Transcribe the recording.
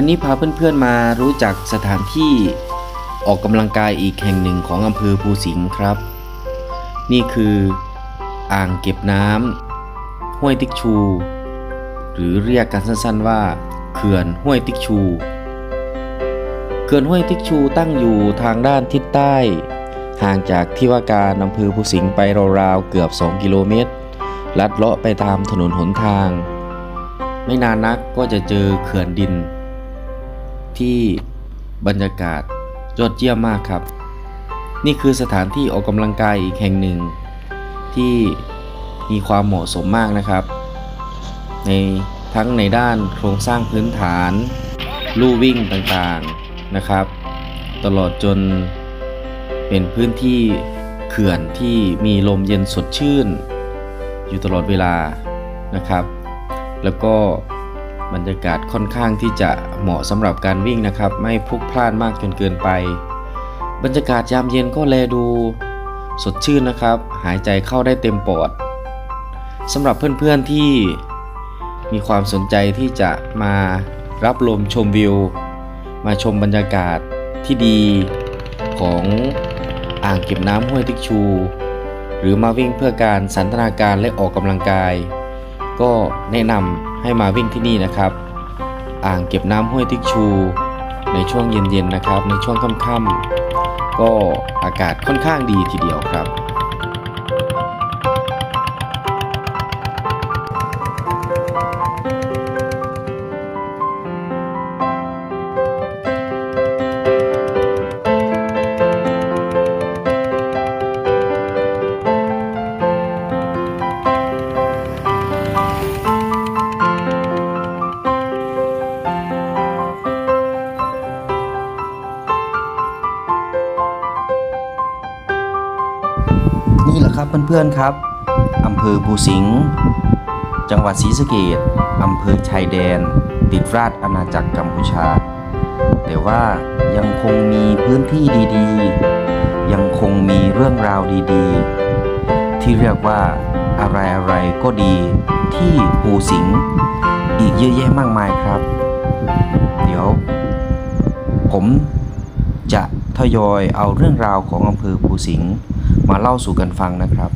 วันนี้พาเพื่อนๆมารู้จักสถานที่ออกกำลังกายอีกแห่งหนึ่งของอำเภอภูสิงห์ครับ นี่คืออ่างเก็บน้ำห้วยติ๊กชู หรือเรียกกันสั้นๆว่าเขื่อนห้วยติ๊กชู เขื่อนห้วยติ๊กชูตั้งอยู่ทางด้านทิศใต้ ห่างจากที่ว่าการอำเภอภูสิงห์ไปราวๆเกือบ 2 กิโลเมตร ลัดเลาะไปตามถนนหนทาง ไม่นานนักก็จะเจอเขื่อนดิน ที่บรรยากาศยอดเยี่ยมมากครับ นี่คือสถานที่ออกกำลังกายอีกแห่งหนึ่ง ที่มีความเหมาะสมมากนะครับ ในทั้งในด้านโครงสร้างพื้นฐาน ลู่วิ่งต่างๆนะครับ ตลอดจนเป็นพื้นที่เขื่อนที่มีลมเย็นสดชื่น อยู่ตลอดเวลานะครับ แล้วก็ บรรยากาศค่อนข้างที่จะเหมาะสำหรับการวิ่งนะครับ ไม่พลุกพล่านมากจนเกินไป บรรยากาศยามเย็นก็แลดู สดชื่นนะครับ หายใจเข้าได้เต็มปอดสำหรับเพื่อนๆที่มีความสนใจที่จะมารับลมชมวิว มาชมบรรยากาศที่ดีของอ่างเก็บน้ำห้วยติ๊กชู หรือมาวิ่งเพื่อการสันทนาการและออกกำลังกาย ก็แนะนำให้มาวิ่งที่นี่นะครับ อ่างเก็บน้ำห้วยติ๊กชู ในช่วงเย็นๆนะครับ ในช่วงค่ำๆก็อากาศค่อนข้างดีทีเดียวครับ นี่แหละครับเพื่อนๆครับอำเภอภูสิงห์จังหวัดศรีสะเกษอำเภอชายแดน ติดราชอาณาจักรกัมพูชา แต่ว่ายังคงมีพื้นที่ดีๆ ยังคงมีเรื่องราวดีๆ ที่เรียกว่าอะไรๆก็ดีที่ภูสิงห์อีกเยอะแยะมากมายครับ เดี๋ยว ผมจะทยอยเอาเรื่องราวของอำเภอภูสิงห์ มาเล่าสู่กันฟังนะครับ